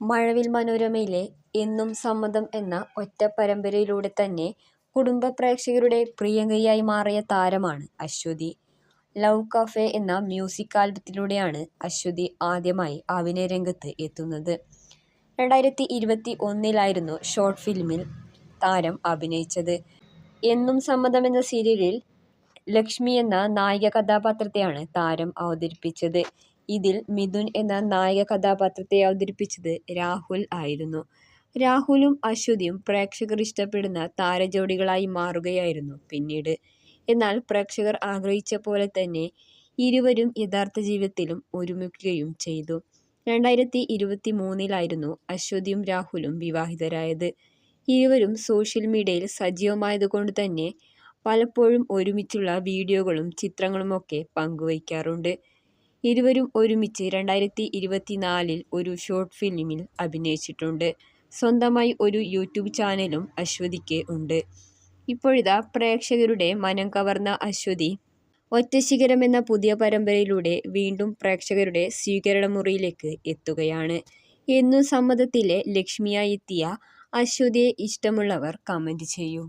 മഴവിൽ മനോരമയിലെ എന്നും സമ്മതം എന്ന ഒറ്റ പരമ്പരയിലൂടെ തന്നെ കുടുംബ പ്രേക്ഷകരുടെ പ്രിയങ്കരിയായി മാറിയ താരമാണ് അശ്വതി. ലവ് കഫേ എന്ന മ്യൂസിക് ആൽബത്തിലൂടെയാണ് അശ്വതി ആദ്യമായി അഭിനയ രംഗത്ത് എത്തുന്നത്. രണ്ടായിരത്തി ഇരുപത്തി ഒന്നിലായിരുന്നു ഷോർട്ട് ഫിലിമിൽ താരം അഭിനയിച്ചത്. എന്നും സമ്മതം എന്ന സീരിയലിൽ ലക്ഷ്മി എന്ന നായിക കഥാപാത്രത്തെയാണ് താരം അവതരിപ്പിച്ചത്. ഇതിൽ മിഥുൻ എന്ന നായക കഥാപാത്രത്തെ അവതരിപ്പിച്ചത് രാഹുൽ ആയിരുന്നു. രാഹുലും അശ്വതിയും പ്രേക്ഷകർ ഇഷ്ടപ്പെടുന്ന താരജോഡികളായി മാറുകയായിരുന്നു പിന്നീട്. എന്നാൽ പ്രേക്ഷകർ ആഗ്രഹിച്ച പോലെ തന്നെ ഇരുവരും യഥാർത്ഥ ജീവിതത്തിലും ഒരുമിക്കുകയും ചെയ്തു. രണ്ടായിരത്തി ഇരുപത്തി മൂന്നിലായിരുന്നു അശ്വതിയും രാഹുലും വിവാഹിതരായത്. ഇരുവരും സോഷ്യൽ മീഡിയയിൽ സജീവമായതുകൊണ്ട് തന്നെ പലപ്പോഴും ഒരുമിച്ചുള്ള വീഡിയോകളും ചിത്രങ്ങളുമൊക്കെ പങ്കുവയ്ക്കാറുണ്ട്. ഇരുവരും ഒരുമിച്ച് രണ്ടായിരത്തി ഇരുപത്തിനാലിൽ ഒരു ഷോർട്ട് ഫിലിമിൽ അഭിനയിച്ചിട്ടുണ്ട്. സ്വന്തമായി ഒരു യൂട്യൂബ് ചാനലും അശ്വതിക്ക് ഉണ്ട്. ഇപ്പോഴിതാ പ്രേക്ഷകരുടെ മനം കവർന്ന അശ്വതി ഒറ്റശിഖരം എന്ന പുതിയ പരമ്പരയിലൂടെ വീണ്ടും പ്രേക്ഷകരുടെ സ്വീകരണമുറിയിലേക്ക് എത്തുകയാണ്. എന്നും സമ്മതത്തിലെ ലക്ഷ്മിയായി എത്തിയ അശ്വതിയെ ഇഷ്ടമുള്ളവർ കമന്റ് ചെയ്യൂ.